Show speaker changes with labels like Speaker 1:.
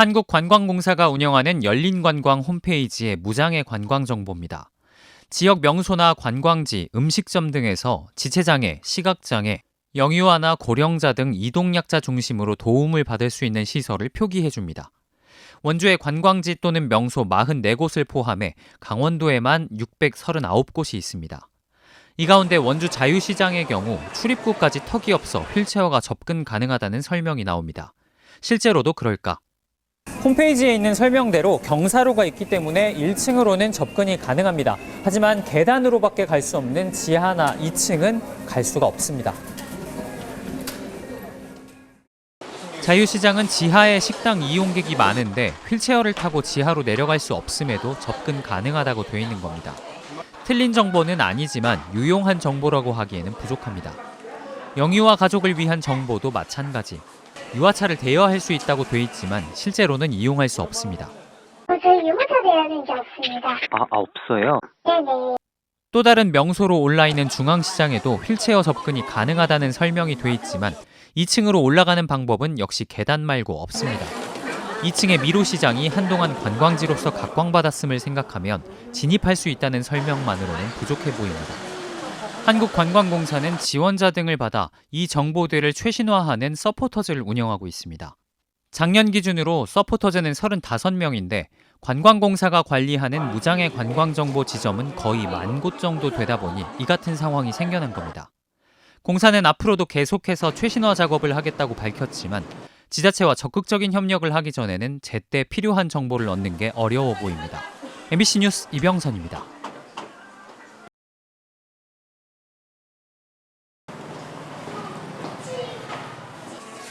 Speaker 1: 한국관광공사가 운영하는 열린관광 홈페이지의 무장애 관광 정보입니다. 지역 명소나 관광지, 음식점 등에서 지체장애, 시각장애, 영유아나 고령자 등 이동약자 중심으로 도움을 받을 수 있는 시설을 표기해 줍니다. 원주의 관광지 또는 명소 44곳을 포함해 강원도에만 639곳이 있습니다. 이 가운데 원주 자유시장의 경우 출입구까지 턱이 없어 휠체어가 접근 가능하다는 설명이 나옵니다. 실제로도 그럴까? 홈페이지에 있는 설명대로 경사로가 있기 때문에 1층으로는 접근이 가능합니다. 하지만 계단으로밖에 갈 수 없는 지하나 2층은 갈 수가 없습니다. 자유시장은 지하에 식당 이용객이 많은데 휠체어를 타고 지하로 내려갈 수 없음에도 접근 가능하다고 돼 있는 겁니다. 틀린 정보는 아니지만 유용한 정보라고 하기에는 부족합니다. 영유아 가족을 위한 정보도 마찬가지. 유아차를 대여할 수 있다고 돼 있지만 실제로는 이용할 수 없습니다.
Speaker 2: 어, 저희 유모차 대여는 게 없습니다.
Speaker 3: 아, 아, 없어요?
Speaker 2: 네네.
Speaker 1: 또 다른 명소로 올라 있는 중앙시장에도 휠체어 접근이 가능하다는 설명이 돼 있지만 2층으로 올라가는 방법은 역시 계단 말고 없습니다. 2층의 미로시장이 한동안 관광지로서 각광받았음을 생각하면 진입할 수 있다는 설명만으로는 부족해 보입니다. 한국관광공사는 지원자 등을 받아 이 정보들을 최신화하는 서포터즈를 운영하고 있습니다. 작년 기준으로 서포터즈는 35명인데 관광공사가 관리하는 무장애 관광정보 지점은 거의 만 곳 정도 되다 보니 이 같은 상황이 생겨난 겁니다. 공사는 앞으로도 계속해서 최신화 작업을 하겠다고 밝혔지만 지자체와 적극적인 협력을 하기 전에는 제때 필요한 정보를 얻는 게 어려워 보입니다. MBC 뉴스 이병선입니다.